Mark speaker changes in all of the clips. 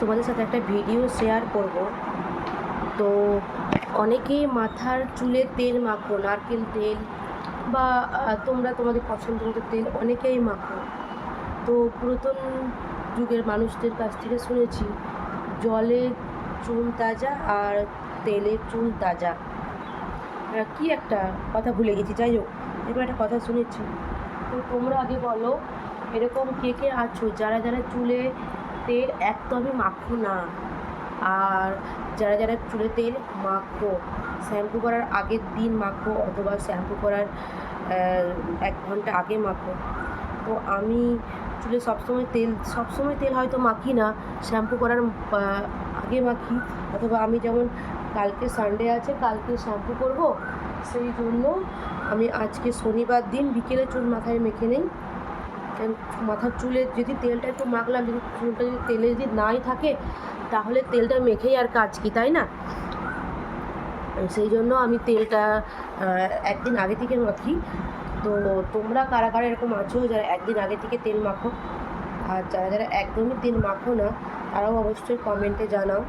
Speaker 1: তোমাদের সাথে একটা ভিডিও শেয়ার করব। তো অনেকেই মাথার চুলে তেল মাখো, নারকেল তেল বা তোমরা তোমাদের পছন্দ মতো তেল অনেকেই মাখো। তো পুরাতন যুগের মানুষদের কাছ থেকে শুনেছি, জলে চুল তাজা আর তেলে চুল তাজা। কি একটা কথা ভুলে গেছি, যাই হোক এরকম একটা কথা শুনেছি। তো তোমরা আগে বলো, এরকম কে কে আছো? যারা যারা চুলে তেল একদমই মাখো না। আর যারা যারা চুলে তেল মাখো, শ্যাম্পু করার আগের দিন মাখো অথবা শ্যাম্পু করার এক ঘণ্টা আগে মাখো। তো আমি চুলে সবসময় তেল সবসময় তেল হয়তো মাখি না, শ্যাম্পু করার আগে মাখি। অথবা আমি যেমন কালকে সানডে আছে, কালকে শ্যাম্পু করব, সেই জন্য আমি আজকে শনিবার দিন বিকেলে চুল মাথায় মেখে নেই। মাথার চুলে যদি তেলটা একটু মাখলাম, যদি চুলটা যদি তেলে যদি নাই থাকে, তাহলে তেলটা মেখেই আর কাজ কি, তাই না? সেই জন্য আমি তেলটা একদিন আগে থেকে মাখি। তো তোমরা কারা কারা এরকম আছো যারা একদিন আগে থেকে তেল মাখো? আর যারা যারা একদমই তেল মাখো না, তারাও অবশ্যই কমেন্টে জানাও।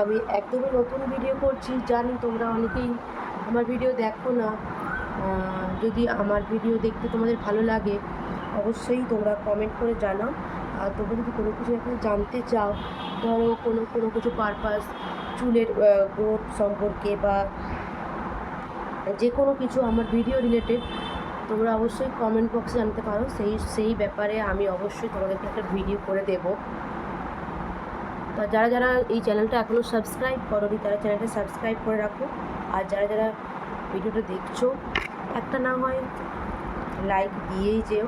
Speaker 1: আমি একদমই নতুন ভিডিও করছি, জানি তোমরা অনেকেই আমার ভিডিও দেখো না। যদি আমার ভিডিও দেখতে তোমাদের ভালো লাগে অবশ্যই তোমরা কমেন্ট করে জানাও। আর তোমরা যদি কোনো কিছু এখন জানতে চাও, ধরো কোনো কোনো কিছু পারপাস চুলের গ্রোথ সম্পর্কে বা যে কোনো কিছু আমার ভিডিও রিলেটেড তোমরা অবশ্যই কমেন্ট বক্সে জানতে পারো। সেই সেই ব্যাপারে আমি অবশ্যই তোমাদেরকে একটা ভিডিও করে দেবো। তা যারা যারা এই চ্যানেলটা এখনও সাবস্ক্রাইব করোনি, তারা চ্যানেলটা সাবস্ক্রাইব করে রাখো। আর যারা যারা ভিডিওটা দেখছ, একটা না হয় লাইক দিয়েই যেও।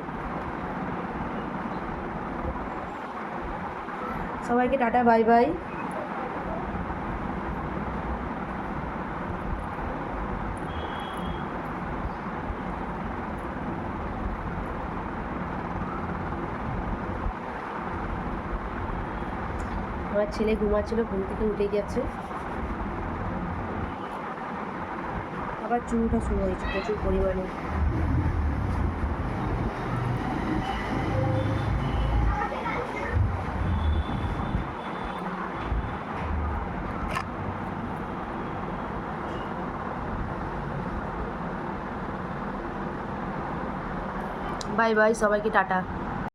Speaker 1: সবাইকে টাটা, বাই বাই। আমার ছেলে ঘুমাচ্ছিল, ঘুম থেকে উঠে গেছে। আবার চুলটা শুরু হয়েছে প্রচুর পরিমাণে। বাই বাই সবাইকে টাটা।